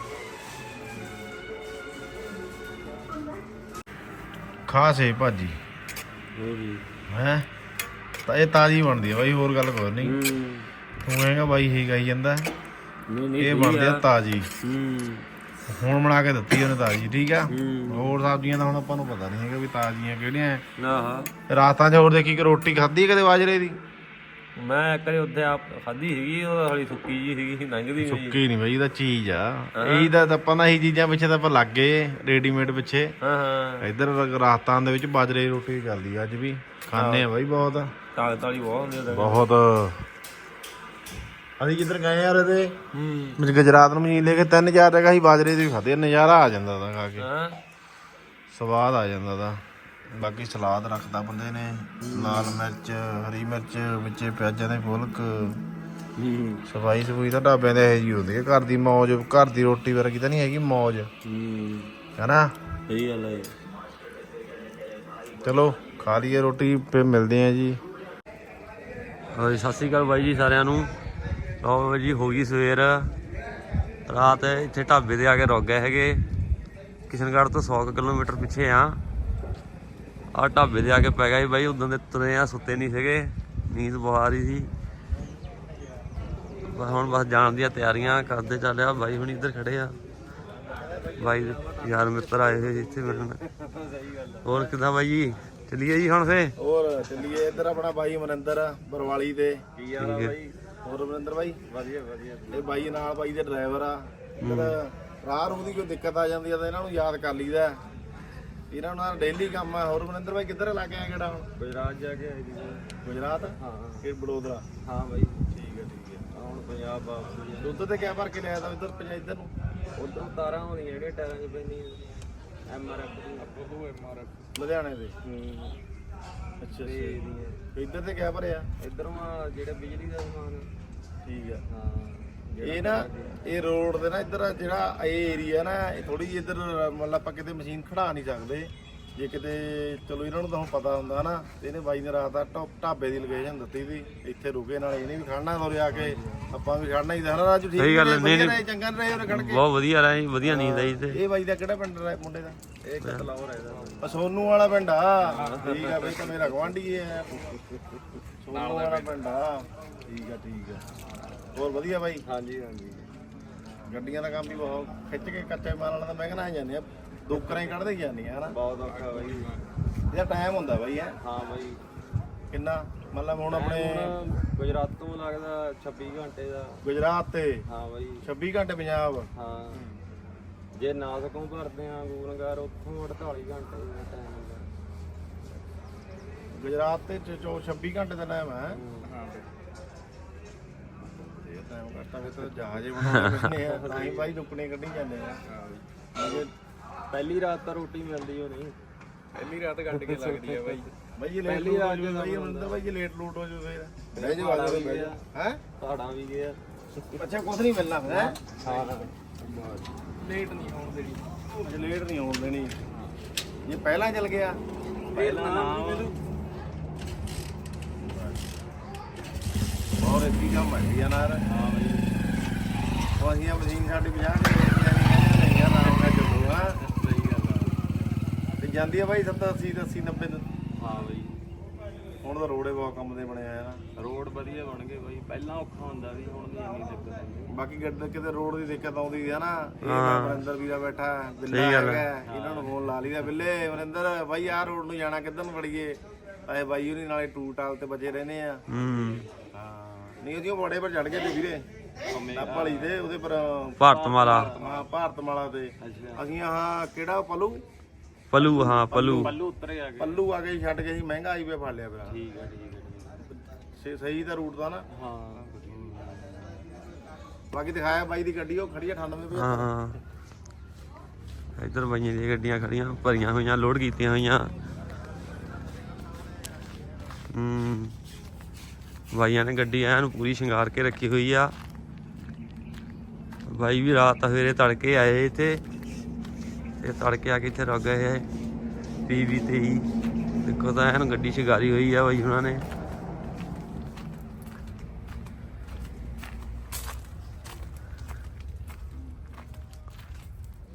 ਖਾਸੇ ਭਾਜੀ। ਹੋਰ ਜੀ। ਹੈ? ਤਾਂ ਇਹ ਤਾਜੀ ਬਣਦੀ ਆ ਬਾਈ ਹੋਰ ਗੱਲ ਕੋਈ ਨਹੀਂ। ਹੂੰ। ਤੂੰ ਕਹੇਗਾ ਬਾਈ ਹੀ ਗਾਈ ਜਾਂਦਾ। ਨਹੀਂ ਨਹੀਂ ਇਹ ਬਣਦੀ ਆ ਤਾਜੀ। ਹੂੰ। ਹੁਣ ਬਣਾ ਕੇ ਦਿੱਤੀ ਉਹਨੇ ਤਾਜੀ ਠੀਕ ਆ? ਹੋਰ ਸਬਜ਼ੀਆਂ ਦਾ ਹੁਣ ਆਪਾਂ ਨੂੰ ਪਤਾ ਨਹੀਂ ਹੈਗਾ ਵੀ ਤਾਜ਼ੀਆਂ ਕਿਹੜੀਆਂ। ਨਾ ਹਾਂ ਰਾਤਾਂ 'ਚ ਹੋਰ ਦੇਖੀ ਕਿ ਰੋਟੀ ਖਾਧੀ ਕਦੇ ਬਾਜਰੇ ਦੀ? ਮੈਂ ਵਾਰੀ ਉੱਥੇ ਆਪ ਖਾਧੀ ਸੀਗੀ ਉਹ ਹਲੀ ਸੁੱਕੀ ਜੀ ਸੀਗੀ ਲੰਘਦੀ ਨਹੀਂ ਸੁੱਕੀ ਨਹੀਂ ਬਈ ਇਹਦਾ ਚੀਜ਼ ਆ। ਇਹੀ ਦਾ ਤਾਂ ਆਪਾਂ ਨਾ ਇਹੀ ਚੀਜ਼ਾਂ ਪਿੱਛੇ ਤਾਂ ਆਪਾਂ ਲੱਗ ਗਏ ਰੈਡੀਮੇਡ ਪਿੱਛੇ। ਹਾਂ ਹਾਂ। ਇੱਧਰ ਰਾਜਸਥਾਨ ਦੇ ਵਿੱਚ ਬਾਜਰੇ ਦੀ ਰੋਟੀ ਚੱਲਦੀ ਆ ਅੱਜ ਵੀ। ਖਾਂਦੇ ਆ ਬਾਈ ਬਹੁਤ। ਤਾਕਤ ਵਾਲੀ ਬਹੁਤ ਹੁੰਦੀ ਉਹਦੇ ਬਹੁਤ। ਅਸੀਂ ਜਿੱਧਰ ਗਏ ਯਾਰ ਇਹਦੇ? ਹੂੰ। ਮੈਂ ਗੁਜਰਾਤ ਨੂੰ ਮਸ਼ੀਨ ਲੈ ਕੇ ਤਿੰਨ ਚਾਰ ਜਗ੍ਹਾ ਹੀ ਬਾਜਰੇ ਦੀ ਖਾਦੇ ਨਜ਼ਾਰਾ ਆ ਜਾਂਦਾ ਦਾ ਖਾ ਕੇ। ਹਾਂ। ਸਵਾਦ ਆ ਜਾਂਦਾ ਦਾ ਬਾਕੀ ਸਲਾਦ ਰੱਖਦਾ ਬੰਦੇ ਨੇ। ਲਾਲ ਮਿਰਚ ਹਰੀ ਮਿਰਚ ਵਿੱਚੇ ਪਿਆਜ਼ਾਂ ਦੇ ਫੁਲਕ। ਹੂੰ। ਸਫ਼ਾਈ ਸਫੂਈ ਤਾਂ ਢਾਬਿਆਂ ਦੇ ਇਹੋ ਜੀ ਹੁੰਦੀ ਹੈ ਘਰ ਦੀ ਮੌਜ ਘਰ ਦੀ ਰੋਟੀ ਵਰਗੀ ਤਾਂ ਨਹੀਂ ਹੈਗੀ ਮੌਜ। ਹੂੰ। ਹੈਨਾ? ਸਹੀ ਗੱਲ ਹੈ ਚਲੋ ਖਾ ਲਈਏ ਰੋਟੀ ਫੇ ਮਿਲਦੇ ਆ ਜੀ। ਹਾਂਜੀ ਸਤਿ ਸ਼੍ਰੀ ਅਕਾਲ ਬਾਈ ਜੀ ਸਾਰਿਆਂ ਨੂੰ। ਲਓ ਜੀ ਹੋ ਗਈ ਸਵੇਰ। ਰਾਤ ਇੱਥੇ ਢਾਬੇ ਤੇ ਆ ਕੇ ਰੁਕ ਗਏ ਹੈਗੇ। ਕਿਸ਼ਨਗੜ੍ਹ ਤੋਂ 100 ਕੁ ਕਿਲੋਮੀਟਰ ਪਿੱਛੇ ਆ। ਆ ਢਾਬੇ ਤੇ ਆ ਕੇ ਪੈ ਗਿਆ ਸੀ ਬਾਈ ਉਦੋਂ ਦੇ ਤੁਰੇ ਆ ਸੁੱਤੇ ਨਹੀਂ ਸੀਗੇ ਨੀਂਦ ਬਹੁਤ ਸੀ। ਬਸ ਹੁਣ ਬਸ ਜਾਣ ਦੀਆਂ ਤਿਆਰੀਆਂ ਕਰਦੇ ਚੱਲਿਆ ਬਾਈ ਹੁਣ ਇੱਧਰ ਖੜੇ ਆ। ਬਾਈ ਯਾਰ ਮਿੱਤਰ ਆਏ ਹੋਏ ਇੱਥੇ ਮਿਲਣ। ਹੋਰ ਕਿਦਾਂ ਬਾਈ ਜੀ? ਚੱਲੀਏ ਜੀ ਹੁਣ ਫੇ ਹੋਰ ਚੱਲੀਏ ਇੱਧਰ ਆਪਣਾ ਬਾਈ ਮਨਿੰਦਰ ਬਰਵਾਲੀ ਦੇ ਕੀ ਆ ਬਾਈ? ਹੋਰ ਮਨਿੰਦਰ ਬਾਈ? ਵਧੀਆ ਵਧੀਆ। ਇਹ ਬਾਈ ਨਾਲ ਬਾਈ ਦੇ ਡਰਾਈਵਰ ਆ। ਇੱਧਰ ਰਾਹ ਰੂਹ ਦੀ ਕੋਈ ਦਿੱਕਤ ਆ ਜਾਂਦੀ ਆ ਤਾਂ ਇਹਨਾਂ ਨੂੰ ਯਾਦ ਕਰ ਲਈਦਾ। ਇਹਨਾਂ ਨੂੰ ਨਾਲ ਡੇਲੀ ਕੰਮ ਆ। ਹੋਰ ਮਨਿੰਦਰ ਬਾਈ ਕਿੱਧਰ ਲਾ ਕੇ ਆਇਆ ਕਿਹੜਾ ਹੁਣ? ਗੁਜਰਾਤ ਜਾ ਕੇ ਆਈ ਸੀ ਗੁਜਰਾਤ? ਹਾਂ ਕਿ ਬੜੋਦਰਾ? ਹਾਂ ਬਾਈ। ਠੀਕ ਹੈ ਠੀਕ ਹੈ ਹੁਣ ਪੰਜਾਬ ਵਾਪਸ ਦੁੱਧ ਤੇ ਕਿਆ ਭਰ ਕੇ ਲਿਆਇਆ ਤਾਂ ਇੱਧਰ ਪੰਜਾਬ ਇੱਧਰ ਨੂੰ? ਉਧਰ ਤਾਰਾਂ ਹੁੰਦੀਆਂ ਜਿਹੜੀਆਂ ਟਾਇਰਾਂ 'ਚ ਪੈਂਦੀਆਂ। ਐਮ ਆਰ ਐਫ ਦੀ। ਆਪੋ ਤੋਂ ਐਮ ਆਰ ਐਫ ਲੁਧਿਆਣੇ ਦੇ? ਹੂੰ। ਅੱਛਾ ਅੱਛਾ। ਇੱਧਰ ਤੇ ਕਿਆ ਭਰਿਆ? ਇਧਰੋਂ ਆ ਜਿਹੜਾ ਬਿਜਲੀ ਦਾ ਸਮਾਨ। ਠੀਕ ਆ। ਹਾਂ। ਇਹ ਨਾ ਇਹ ਰੋਡ ਦੇ ਨਾ ਇੱਧਰ ਜਿਹੜਾ ਇਹ ਏਰੀਆ ਨਾ ਇਹ ਥੋੜੀ ਜਿਹੀ ਇੱਧਰ ਮਤਲਬ ਆਪਾਂ ਕਿਤੇ ਮਸ਼ੀਨ ਖੜਾ ਨਹੀਂ ਸਕਦੇ। ਜੇ ਕਿਤੇ ਚਲੋ ਇਹਨਾਂ ਨੂੰ ਤਾਂ ਹੁਣ ਪਤਾ ਹੁੰਦਾ ਨਾ ਤੇ ਇਹਨੇ ਬਾਈ ਨੇ ਰਾਤ ਦਾ ਢਾ- ਢਾਬੇ ਦੀ ਲੋਕੇਸ਼ਨ ਦਿੱਤੀ ਸੀ ਇੱਥੇ ਰੁਕੇ ਨਾਲ ਇਹਨੇ ਵੀ ਖੜਨਾ ਤੋਰੇ ਆ ਕੇ ਆਪਾਂ ਵੀ ਖੜਨਾ ਹੀ ਦਾ ਨਾ ਰਾਜੂ ਠੀਕ ਸਹੀ ਗੱਲ ਹੈ, ਨਹੀਂ, ਰਹੇ, ਚੰਗਾ ਰਹੇ ਉਰੇ ਖੜ ਕੇ। ਬਹੁਤ ਵਧੀਆ ਰਿਹਾ ਜੀ ਵਧੀਆ ਨੀਂਦ ਆਈ ਤੇ ਇਹ ਬਾਈ ਦਾ ਕਿਹੜਾ ਪਿੰਡ ਰਿਹਾ ਮੁੰਡੇ ਦਾ? ਇਹ ਕਤਲਾਉਰ ਹੈ ਇਹਦਾ। ਸੋਨੂ ਵਾਲਾ ਪਿੰਡ ਆ। ਠੀਕ ਆ ਬਈ ਤਾਂ ਮੇਰਾ ਗਵਾਂਢੀ ਹੈ। ਸੋਨੂ ਵਾਲਾ ਪਿੰਡ ਆ। ਠੀਕ ਆ ਠੀਕ ਆ। ਹੋਰ ਵਧੀਆ ਬਾਈ? ਹਾਂਜੀ ਹਾਂਜੀ। ਗੱਡੀਆਂ ਦਾ ਕੰਮ ਵੀ ਬਹੁਤ ਖਿੱਚ ਕੇ ਕੱਚੇ ਮਾਲ ਵਾਲਾ ਤਾਂ ਮੈਂ ਕਹਿੰਦਾ ਜਾਂਦੇ ਆ ਦੁੱਕਰਾਂ ਹੀ ਕੱਢਦੇ ਜਾਂਦੀਆਂ ਹਨਾ? ਬਹੁਤ ਔਖਾ ਬਾਈ। ਇਹਦਾ ਟਾਈਮ ਹੁੰਦਾ ਬਾਈ ਹੈ? ਹਾਂ ਬਾਈ। ਕਿੰਨਾ? ਮਤਲਬ ਹੁਣ ਆਪਣੇ ਗੁਜਰਾਤ ਤੋਂ ਲੱਗਦਾ 26 ਘੰਟੇ ਦਾ। ਗੁਜਰਾਤ ਤੇ? ਹਾਂ ਬਾਈ। 26 ਘੰਟੇ ਪੰਜਾਬ? ਹਾਂ। ਜੇ ਨਾ ਸਕੋਂ ਭਰਦੇ ਆ ਗੂਲਨਗਰ ਉੱਥੋਂ 48 ਘੰਟੇ ਦਾ ਟਾਈਮ ਹੁੰਦਾ। ਗੁਜਰਾਤ ਤੇ ਚ- ਚੋ 26 ਘੰਟੇ ਦਾ ਟਾਈਮ ਹੈ। ਇਹ ਟਾਈਮ ਘੱਟਾ ਵੀ ਤਾਂ ਜਹਾਜ਼ੇ ਬਣਾਉਣੇ ਪੈਣੇ ਆ। ਤਾਂ ਹੀ ਬਾਈ ਦੁੱਕਣੇ ਕੱਢੀ ਜਾਂਦੇ ਆ। ਅਜੇ ਪਹਿਲੀ ਰਾਤ ਤਾਂ ਰੋਟੀ ਮਿਲਦੀ ਹੋ ਨਹੀਂ ਪਹਿਲੀ ਰਾਤ ਘੰਟ ਕੇ ਲੱਗਦੀ ਹੈ ਬਾਈ। ਬਾਈ ਇਹ ਲੇਟ ਪਹਿਲੀ ਲੂਟ ਹੋ ਰਾਤ ਜਾਊ ਬਾਈ ਅੰਦਰ ਬਾਈ ਇਹ ਲੇਟ ਲੂਟ ਹੋ ਜਾਊ ਫੇਰ ਬਹਿ ਜਾਓ ਆ ਜਾਓ ਬਹਿ ਜਾਓ ਹੈ? ਪਹਾੜਾਂ ਵੀ ਗਿਆ। ਅੱਛਾ ਕੁਝ ਨਹੀਂ ਮਿਲਣਾ ਫਿਰ ਹੈ? ਹਾਂ। ਲੇਟ ਨਹੀਂ ਹੋਣ ਦੇਣੀ। ਜੇ ਲੇਟ ਨਹੀਂ ਹੋਣ ਦੇਣੀ। ਜੇ ਪਹਿਲਾਂ ਚੱਲ ਗਿਆ। ਪਹਿਲਾਂ ਨਾ ਬਹੁਤ ਇੱਕੀ ਕੰਮ ਹੈ ਯਾਰ ਯਾਰ ਹਾਂ ਬਈ ਉਹ ਅਸੀਂ ਆਹ ਮਸ਼ੀਨ ਸਾਡੀ 50 ਦੀ ਰੇਟ ਦੀ ਕਹਿੰਦੇ ਨਹੀਂ ਯਾਰ ਆਰਾਮ ਨਾਲ ਚੱਲੋ ਹਾਂ। ਸਹੀ ਗੱਲ ਆ ਤੇ ਜਾਂਦੀ ਆ ਬਾਈ 70 80 80 90 ਨੂੰ। ਹਾਂ ਬਾਈ। ਹੁਣ ਤਾਂ ਰੋੜੇ ਬਹੁਤ ਕੰਮ ਦੇ ਬਣੇ ਆ ਰੋਡ ਵਧੀਆ ਬਣ ਗਏ ਬਾਈ ਪਹਿਲਾਂ ਔਖਾ ਹੁੰਦਾ ਸੀ ਹੁਣ ਨਹੀਂ ਇੰਨੀ ਦਿੱਕਤ ਆਉਂਦੀ ਬਾਕੀ ਗੱਡ ਕਿਤੇ ਰੋਡ ਦੀ ਦਿੱਕਤ ਆਉਂਦੀ ਹੈ ਨਾ ਇਹ ਮਨਿੰਦਰ ਵੀਰਾ ਬੈਠਾ ਬਿੱਲਾ ਹੈਗਾ ਇਹਨਾਂ ਨੂੰ ਫੋਨ ਲਾ ਲਈਦਾ ਬਿੱਲੇ ਮਨਿੰਦਰ ਬਾਈ ਆਹ ਰੋਡ ਨੂੰ ਜਾਣਾ ਕਿੱਧਰ ਨੂੰ ਵੜੀਏ ਆਏ ਬਾਈ ਉਹਨੀ ਨਾਲੇ ਟੂ ਟਾਲ ਤੇ ਬਚੇ ਰਹਿੰਦੇ ਆ। ਹਾਂ। ਨਹੀਂ ਉਹਦੀ ਬੜੇ ਪਰ ਚੜ ਗਏ ਤੇ ਵੀਰੇ। ਨਾਪਾਲੀ ਦੇ ਉਹਦੇ ਪਰ ਭਾਰਤਮਾਲਾ। ਹਾਂ ਭਾਰਤਮਾਲਾ ਤੇ ਅਸੀਂ ਆਹ ਕਿਹੜਾ ਪਲੂ? ਪਲੂ ਹਾਂ ਪਲੂ। ਪੱਲੂ ਉਤਰੇ ਆ ਗਏ ਪੱਲੂ ਆ ਕੇ ਛੱਡ ਕੇ ਅਸੀਂ ਮਹਿੰਗਾ ਹਾਈਵੇ ਫੜ ਲਿਆ ਪਿਆ ਠੀਕ ਹੈ ਠੀਕ ਹੈ ਸਹੀ ਦਾ ਰੂਟ ਦਾ ਨਾ। ਹਾਂ ਬਾਕੀ ਦਿਖਾਇਆ ਬਾਈ ਦੀ ਗੱਡੀ ਉਹ ਖੜੀ ਆ 98 ਰੁਪਏ ਹਾਂ ਹਾਂ। ਇੱਧਰ ਬਾਈਆਂ ਦੀਆਂ ਗੱਡੀਆਂ ਖੜੀਆਂ ਭਰੀਆਂ ਹੋਈਆਂ ਲੋਡ ਕੀਤੀਆਂ ਹੋਈਆਂ। ਹੂੰ। ਬਾਈਆਂ ਨੇ ਗੱਡੀ ਐਨ ਪੂਰੀ ਸ਼ਿੰਗਾਰ ਕੇ ਰੱਖੀ ਹੋਈ ਆ। ਬਾਈ ਵੀ ਰਾਤ ਸਵੇਰੇ ਤੜਕੇ ਆਏ ਇੱਥੇ। ਤੇ ਤੜਕੇ ਆ ਕੇ ਇੱਥੇ ਰੁਕ ਗਏ ਐ ਪੀਵੀ ਤੇ ਹੀ। ਦੇਖੋ ਤਾਂ ਐਨ ਗੱਡੀ ਸ਼ਿੰਗਾਰੀ ਹੋਈ ਆ ਬਾਈ ਉਹਨਾਂ ਨੇ।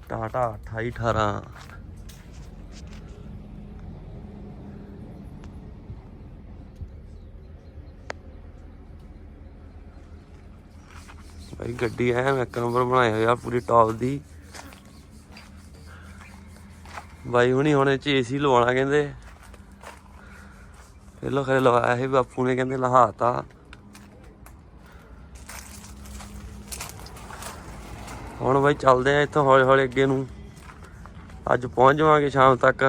ਟਾਟਾ 28 ਭਾਈ, ਗੱਡੀ ਹੈ ਮੈਂ ਕਮਰ ਬਣਾਇਆ ਹੋਇਆ ਪੂਰੀ ਟੌਪ ਦੀ। ਬਾਈ ਹੁਣੀ ਹੁਣ ਇਹ ਚ ਏਸੀ ਲਵਾਉਣਾ ਕਹਿੰਦੇ। ਇਹ ਲੋ ਖਰੇ ਲਵਾਇਆ ਸੀ, ਬਾਪੂ ਨੇ ਕਹਿੰਦੇ ਲਹਾਤਾ ਹੁਣ ਬਾਈ ਚੱਲਦੇ ਆ ਇੱਥੋਂ ਹੌਲੀ ਹੌਲੀ ਅੱਗੇ ਨੂੰ। ਅੱਜ ਪਹੁੰਚ ਜਾਵਾਂਗੇ ਸ਼ਾਮ ਤੱਕ।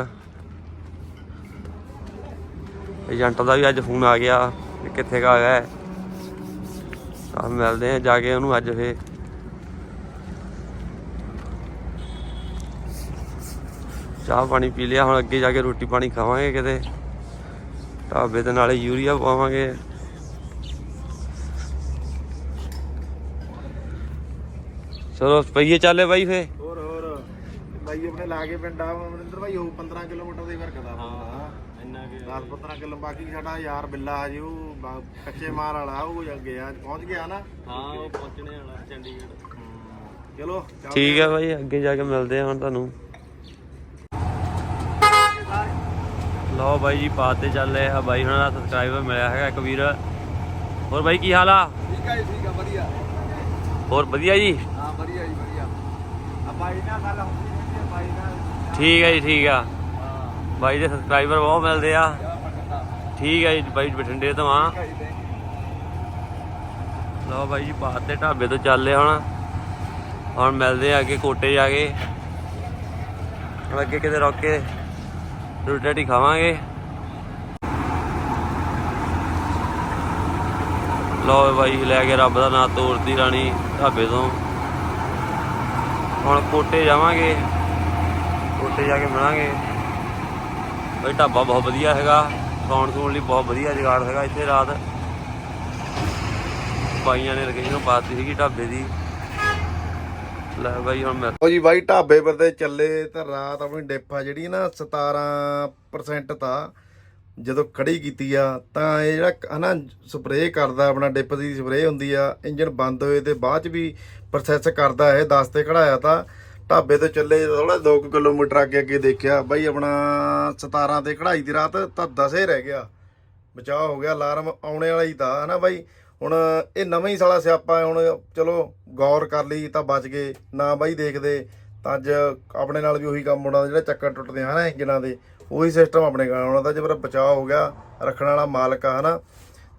ਏਜੰਟ ਦਾ ਵੀ ਅੱਜ ਫੋਨ ਆ ਗਿਆ ਕਿੱਥੇ ਕਾ ਗਿਆ ਆ ਮਿਲਦੇ ਆ ਜਾ ਕੇ ਉਹਨੂੰ ਅੱਜ ਫੇ ਚਾਹ ਪਾਣੀ ਪੀ ਲਿਆ ਹੁਣ ਅੱਗੇ ਜਾ ਕੇ ਰੋਟੀ ਪਾਣੀ ਖਾਵਾਂਗੇ ਕਿਤੇ। ਢਾਬੇ ਦੇ ਨਾਲੇ ਯੂਰੀਆ ਪਾਵਾਂਗੇ ਚਲੋ ਪਈਏ ਚੱਲੇ ਬਾਈ ਫੇ ਹੋਰ ਹੋਰ। ਬਾਈ ਆਪਣੇ ਲਾਗੇ ਪਿੰਡ ਆ ਮਨਿੰਦਰ ਭਾਈ ਉਹ 15 ਕਿਲੋਮੀਟਰ ਦੀ ਵਰਕਦਾ ਹਾਂ। ਇੰਨਾ 10 15 ਕਿਲੋ ਬਾਕੀ ਸਾਡਾ ਯਾਰ ਬਿੱਲਾ ਜੀ ਉਹ ਕੱਚੇ ਮਾਲ ਵਾਲਾ ਉਹ ਗਿਆ ਪਹੁੰਚ ਗਿਆ ਨਾ? ਹਾਂ ਉਹ ਪਹੁੰਚਣੇ ਵਾਲਾ ਚੰਡੀਗੜ੍ਹ। ਚਲੋ ਠੀਕ ਆ ਬਾਈ ਅੱਗੇ ਜਾ ਕੇ ਮਿਲਦੇ ਆ ਹੁਣ ਤੁਹਾਨੂੰ। ਲਓ ਬਾਈ ਜੀ ਬਾਤ ਤੇ ਚੱਲ ਰਹੇ ਆ ਬਾਈ ਹੁਣਾਂ ਦਾ ਸਬਸਕ੍ਰਾਈਬਰ ਮਿਲਿਆ ਹੈਗਾ ਇੱਕ ਵੀਰ। ਹੋਰ ਬਾਈ ਕੀ ਹਾਲ ਆ? ਠੀਕ ਹੈ ਠੀਕ ਹੈ ਵਧੀਆ। ਹੋਰ ਵਧੀਆ ਜੀ? ਹਾਂ ਵਧੀਆ ਜੀ ਵਧੀਆ। ਆ ਬਾਈ ਨਾਲ ਗੱਲ ਹੁੰਦੀ ਰਹਿੰਦੀ ਆ ਨਾਲ। ਠੀਕ ਆ ਜੀ ਠੀਕ ਆ। ਬਾਈ ਦੇ ਸਬਸਕ੍ਰਾਈਬਰ ਬਹੁਤ ਮਿਲਦੇ ਆ। ਠੀਕ ਹੈ ਜੀ, ਬਾਈ ਬਠਿੰਡੇ ਤੋਂ ਆ। ਲਓ ਬਾਈ ਜੀ ਪਾਤ ਦੇ ਢਾਬੇ ਤੋਂ ਚੱਲੇ ਹੁਣ। ਹੁਣ ਮਿਲਦੇ ਆ ਅੱਗੇ ਕੋਟੇ ਜਾ ਕੇ। ਹੁਣ ਅੱਗੇ ਕਿਤੇ ਰੁਕ ਕੇ ਰੋਟੀ ਰਾਟੀ ਖਾਵਾਂਗੇ। ਲਓ ਬਾਈ, ਲੈ ਕੇ ਰੱਬ ਦਾ ਨਾਂ ਤੋਰਦੀ ਰਾਣੀ ਢਾਬੇ ਤੋਂ। ਹੁਣ ਕੋਟੇ ਜਾਵਾਂਗੇ। ਕੋਟੇ ਜਾ ਕੇ ਮਿਲਾਂਗੇ। ਬਈ ਢਾਬਾ ਬਹੁਤ ਵਧੀਆ ਹੈਗਾ। ਸੌਣ ਸੂਣ ਲਈ ਬਹੁਤ ਵਧੀਆ ਜੁਗਾੜ ਹੈਗਾ ਇੱਥੇ ਰਾਤ। ਬਾਈਆਂ ਨੇ ਲੋਕੇਸ਼ਨ ਪਾਤੀ ਸੀਗੀ ਢਾਬੇ ਦੀ। ਲੈ ਬਾਈ, ਹੁਣ ਮੈਂ ਉਹ ਜੀ ਬਾਈ, ਢਾਬੇ ਪਰ ਤੇ ਚੱਲੇ ਤਾਂ ਰਾਤ ਆਪਣੀ ਡਿਪ ਜਿਹੜੀ ਨਾ 17% ਤਾਂ ਜਦੋਂ ਖੜੀ ਕੀਤੀ ਆ, ਤਾਂ ਇਹ ਜਿਹੜਾ ਹਨਾ, ਸਪਰੇਅ ਕਰਦਾ ਆਪਣਾ ਡਿਪ ਦੀ ਸਪਰੇਅ ਹੁੰਦੀ ਆ ਇੰਜਨ ਬੰਦ ਹੋਏ ਤੇ ਬਾਅਦ ਚ ਵੀ ਪ੍ਰੋਸੈਸ ਕਰਦਾ ਇਹ 10 ਤੇ ਖੜਾਇਆ ਤਾਂ। ਢਾਬੇ ਤੋਂ ਚੱਲੇ ਥੋੜਾ 2 ਕਿਲੋਮੀਟਰ ਅੱਗੇ ਅੱਗੇ ਦੇਖਿਆ, ਬਾਈ ਆਪਣਾ 17 ਤੇ ਕਢਾਈ ਦੀ ਰਾਤ ਤਾਂ 10 ਹੀ ਰਹਿ ਗਿਆ। ਬਚਾਅ ਹੋ ਗਿਆ, ਅਲਾਰਮ ਆਉਣੇ ਵਾਲਾ ਹੀ ਤਾਂ, ਹਨਾ ਬਾਈ? ਹੁਣ ਇਹ ਨਵਾਂ ਹੀ ਸਾਲਾ ਸਿਆਪਾ ਹੁਣ ਚਲੋ ਗੌਰ ਕਰ ਲਈ ਤਾਂ ਬਚ ਗਏ, ਨਾ ਬਾਈ ਦੇਖਦੇ, ਤਾਂ ਅੱਜ ਆਪਣੇ ਨਾਲ ਵੀ ਉਹੀ ਕੰਮ ਹੋਣਾ, ਜਿਹੜਾ ਚੱਕਰ ਟੁੱਟਦੇ ਹਨਾ ਇੰਜਨਾਂ ਦੇ, ਉਹੀ ਸਿਸਟਮ ਆਪਣੇ ਨਾਲ ਆਉਣਾ ਤਾਂ ਜੇ ਮੇਰਾ ਬਚਾਅ ਹੋ ਗਿਆ, ਰੱਖਣ ਵਾਲਾ ਮਾਲਕ ਆ, ਹਨਾ?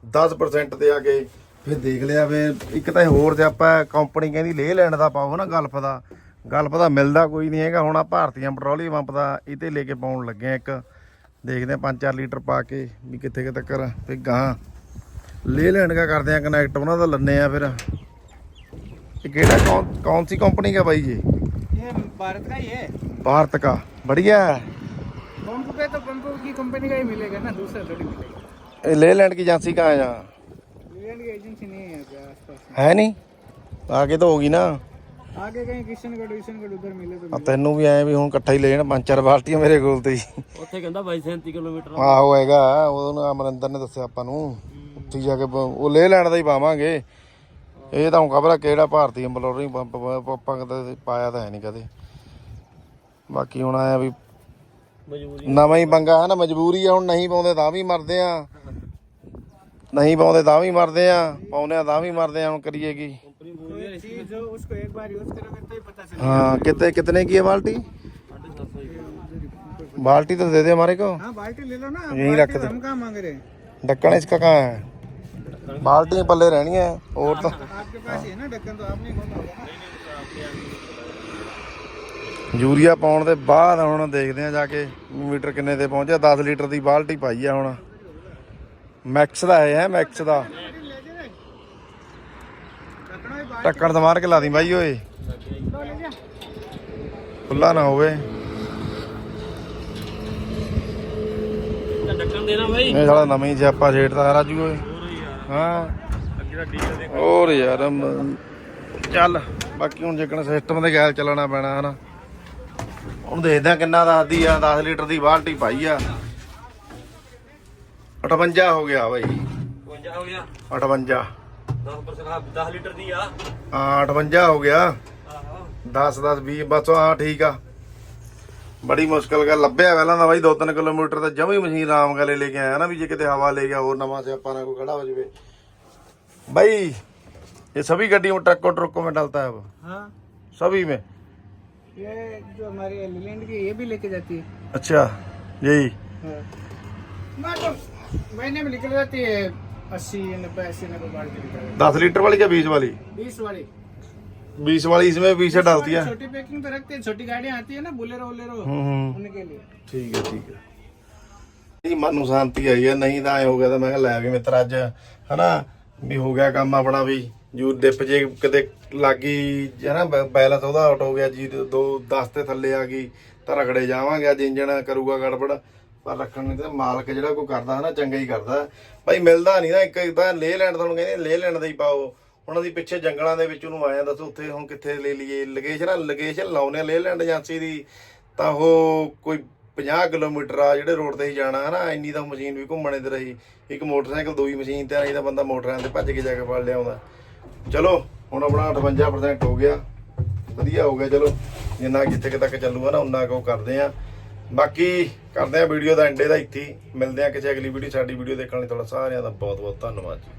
10% ਤੇ ਆ ਕੇ ਫਿਰ ਦੇਖ ਲਿਆ ਵੇ ਇੱਕ ਤਾਂ ਇਹ ਹੋਰ ਸਿਆਪਾ ਕੰਪਨੀ ਕਹਿੰਦੀ ਲੇ ਲੈਣ ਦਾ ਪਾਓ ਨਾ ਗਲਫ ਦਾ। ਗਲਫ ਦਾ ਮਿਲਦਾ ਕੋਈ ਨਹੀਂ ਹੈਗਾ ਹੁਣ ਆ ਭਾਰਤੀਆਂ ਪੈਟਰੋਲੀਅਮ ਪੰਪ ਦਾ ਇਹ ਤੇ ਲੈ ਕੇ ਪਾਉਣ ਲੱਗੇ ਆ ਇੱਕ ਦੇਖਦੇ ਆ 5-4 ਲੀਟਰ ਪਾ ਕੇ ਵੀ ਕਿੱਥੇ ਕਿ ਤੱਕ ਤੇ ਗਾਂ ਲੈ ਲੈਣ ਦਾ ਕਰਦੇ ਆ ਕਨੈਕਟ ਉਹਨਾਂ ਦਾ ਲੰਨੇ ਆ ਫਿਰ ਇਹ ਕਿਹੜਾ ਕੌਣ ਕੌਣ ਸੀ ਕੰਪਨੀ ਦਾ ਬਾਈ ਜੀ ये भारत का ही है ਭਾਰਤ का बढ़िया है पंप पे तो पंप की कंपनी का ही मिलेगा ना दूसरा थोड़ी मिलेगा ये लेलैंड की एजेंसी कहाँ है यहाँ लीलैंड की एजेंसी नहीं है यहाँ पे आसपास है नहीं आगे तो होगी ना ਤੈਨੂੰ ਵੀ ਐ ਵੀ ਹੁਣ ਇਕੱਠਾ ਹੀ ਲੈ ਪੰਜ ਚਾਰ ਬਾਲਟੀਆਂ ਮੇਰੇ ਕੋਲ ਤੇ। ਉੱਥੇ ਕਹਿੰਦਾ 22 37 ਕਿਲੋਮੀਟਰ ਆਹੋ ਹੈਗਾ ਉਹਨੂੰ ਅਮਰਿੰਦਰ ਨੇ ਦੱਸਿਆ ਆਪਾਂ ਨੂੰ। ਉੱਥੇ ਜਾ ਕੇ ਉਹ ਲੈ ਲੈਣ ਦਾ ਹੀ ਪਾਵਾਂਗੇ। ਇਹ ਤਾਂ ਹੁਣ ਖਬਰ ਕਿਹੜਾ ਭਾਰਤੀ ਐਂਬਲੋਰੀ ਪੰਪ ਪਾਪਾਂ ਕਦੇ ਪਾਇਆ ਤਾਂ ਹੈ ਨਹੀਂ ਕਦੇ। ਬਾਕੀ ਹੁਣ ਆਇਆ ਵੀ ਮਜਬੂਰੀ ਨਵਾਂ ਹੀ ਪੰਗਾ ਹੈ ਨਾ ਮਜਬੂਰੀ ਆ ਹੁਣ ਨਹੀਂ ਪਾਉਂਦੇ ਤਾਂ ਵੀ ਮਰਦੇ ਆ। ਨਹੀਂ ਪਾਉਂਦੇ ਤਾਂ ਵੀ ਮਰਦੇ ਆ ਪਾਉਂਦੇ ਆ ਤਾਂ ਵੀ ਮਰਦੇ ਆ ਹੁਣ ਕਰੀਏ ਕੀ? कोई चीज हो उसको एक बार यूज करोगे तो ही पता चलेगा हाँ कितने कितने की है बाल्टी बाल्टी तो दे दे हमारे को हाँ बाल्टी ले लो ना यहीं बाल्टी रख दे। हम कहाँ मांग रहे हैं ढक्कन इसका कहाँ है बाल्टी पल्ले रहनी है और तो आपके पास ही है ना ढक्कन तो आपने खोला होगा ना ਯੂਰੀਆ ਪਾਉਣ ਦੇ ਬਾਅਦ ਹੁਣ ਦੇਖਦੇ ਆ ਜਾ ਕੇ ਮੀਟਰ ਕਿੰਨੇ ਤੇ ਪਹੁੰਚਿਆ 10 ਲੀਟਰ ਦੀ ਬਾਲਟੀ ਪਾਈ ਆ ਹੁਣ ਮੈਕਸ ਦਾ ਹੈ ਮੈਕਸ ਦਾ ਟੱਕਰ ਦਮਾਰ ਕੇ ਲਾ ਬਾਈ ਓਏ। ਖੁੱਲਾ ਨਾ ਹੋਵੇ। ਢੱਕਣ ਦੇਣਾ ਬਾਈ। ਇਹ ਸਾਲਾ ਨਵਾਂ ਹੀ ਜਾਪਾ ਛੇੜਦਾ ਰਾਜੂ ਹੋਰ ਯਾਰ। ਚੱਲ। ਬਾਕੀ ਹੁਣ ਜੇਕਣ ਸਿਸਟਮ ਦੇ ਗੈਲ ਚੱਲਣਾ ਪੈਣਾ ਹਨਾ। ਹੁਣ ਦੇਖਦਾ ਕਿੰਨਾ ਦਾ ਦੱਸਦੀ ਆ 10 ਲੀਟਰ ਦੀ ਬਾਲਟੀ ਪਾਈ ਆ। 58 ਹੋ ਗਿਆ ਬਾਈ। 52 ਹੋ ਗਿਆ। 58 10% 10 ਲੀਟਰ ਦੀ ਆ ਹਾਂ 58 ਹੋ ਗਿਆ ਆਹੋ 10 10 20 ਬਸ ਹਾਂ ਠੀਕ ਆ ਬੜੀ ਮੁਸ਼ਕਲ ਗੱਲ ਲੱਭਿਆ ਪਹਿਲਾਂ ਤਾਂ ਬਾਈ 2-3 ਕਿਲੋਮੀਟਰ ਤਾਂ ਜਮੀ ਮਸ਼ੀਨ ਆਰਾਮ ਗਲੇ ਲੈ ਕੇ ਆਇਆ ਨਾ ਵੀ ਜੇ ਕਿਤੇ ਹਵਾ ਲੈ ਗਿਆ ਹੋਰ ਨਵਾਂ ਸਿਆਪਾ ਨਾ ਕੋਈ ਖੜਾ ਹੋ ਜਵੇ भाई ये सभी गड्डियों में ट्रकों ट्रकों में डालता है वो हाँ सभी में ये जो हमारी लीलैंड की ये भी लेके जाती है अच्छा यही हाँ। मैं तो महीने में निकल जाती है अस्सी नब्बे अस्सी नब्बे बाल्टी निकल दस लीटर वाली क्या बीस वाली बीस वाली बीस वाली इसमें बीस से डालती है छोटी पैकिंग तो रखते हैं छोटी गाड़ियाँ आती है ना बुलेरो वुलेरो हम्म उनके लिए ਠੀਕ ਹੈ ਠੀਕ ਹੈ ਜੀ ਮਨ ਨੂੰ ਸ਼ਾਂਤੀ ਆਈ ਹੈ ਨਹੀਂ ਤਾਂ ਐ ਹੋ ਗਿਆ ਤਾਂ ਮੈਂ ਕਿਹਾ ਲੈ ਵੀ ਮਿੱਤਰ ਅੱਜ ਹਨਾ ਵੀ ਹੋ ਗਿਆ ਕੰਮ ਆਪਣਾ ਵੀ ਜੂ ਡਿਪ ਜੇ ਕਿਤੇ ਲੱਗੀ ਹਨਾ ਬ- ਬੈਲੈਂਸ ਉਹਦਾ ਆਊਟ ਹੋ ਗਿਆ ਜੀ ਦੋ 10 ਤੇ ਥੱਲੇ ਆ ਗਈ ਤਾਂ ਰਗੜੇ ਜਾਵਾਂਗੇ ਅੱਜ ਇੰਜਣ ਕਰੂਗਾ ਗੜਬੜ ਪਰ ਰੱਖਣ ਨੂੰ ਤੇ ਮਾਲਕ ਜਿਹੜਾ ਕੋਈ ਕਰਦਾ ਹੈ ਨਾ ਚੰਗਾ ਹੀ ਕਰਦਾ। ਭਾਈ ਮਿਲਦਾ ਨਹੀਂ ਨਾ, ਇੱਕ ਤਾਂ ਲੇ ਲੈਂਡ ਤੁਹਾਨੂੰ ਕਹਿੰਦੇ ਲੇ ਲੈਂਡ ਦਾ ਹੀ ਪਾਓ। ਉਹਨਾਂ ਦੀ ਪਿੱਛੇ ਜੰਗਲਾਂ ਦੇ ਵਿੱਚ ਉਹਨੂੰ ਆਇਆ ਦੱਸੋ ਉੱਥੇ ਹੁਣ ਕਿੱਥੇ ਲੈ ਲਈਏ? ਲੋਕੇਸ਼ਨ ਲੋਕੇਸ਼ਨ ਲਾਉਨੇ ਆ ਲੇ ਲੈਂਡ ਏਜੰਸੀ ਦੀ। ਤਾਂ ਉਹ ਕੋਈ 50 ਕਿਲੋਮੀਟਰ ਆ ਜਿਹੜੇ ਰੋਡ ਤੇ ਹੀ ਜਾਣਾ ਹੈ ਨਾ ਇੰਨੀ ਤਾਂ ਮਸ਼ੀਨ ਵੀ ਘੁੰਮਣੇ ਤੇ ਰਹੀ। ਇੱਕ ਮੋਟਰਸਾਈਕਲ, ਦੋ ਹੀ ਮਸ਼ੀਨ ਤੇ ਨਹੀਂ ਤਾਂ ਬੰਦਾ ਮੋਟਰਾਂ ਤੇ ਭੱਜ ਕੇ ਜਾ ਕੇ ਫੜ ਲਿਆਉਂਦਾ। ਚਲੋ, ਹੁਣ ਆਪਣਾ 58% ਹੋ ਗਿਆ। ਵਧੀਆ ਹੋ ਗਿਆ, ਚਲੋ। ਜਿੰਨਾ ਜਿੱਥੇ ਕੁ ਤੱਕ ਚੱਲੂਗਾ ਨਾ ਉਨਾ ਕੁ ਕਰਦੇ ਆ। ਬਾਕੀ ਕਰਦੇ ਆ ਵੀਡੀਓ ਦਾ ਐਂਡੇ ਦਾ ਇੱਥੇ ਹੀ। ਮਿਲਦੇ ਆ ਕਿਸੇ ਅਗਲੀ ਵੀਡੀਓ, ਸਾਡੀ ਵੀਡੀਓ ਦੇਖਣ ਲਈ ਤੁਹਾਡਾ ਸਾਰਿਆਂ ਦਾ ਬਹੁਤ ਬਹੁਤ ਧੰਨਵਾਦ ਜੀ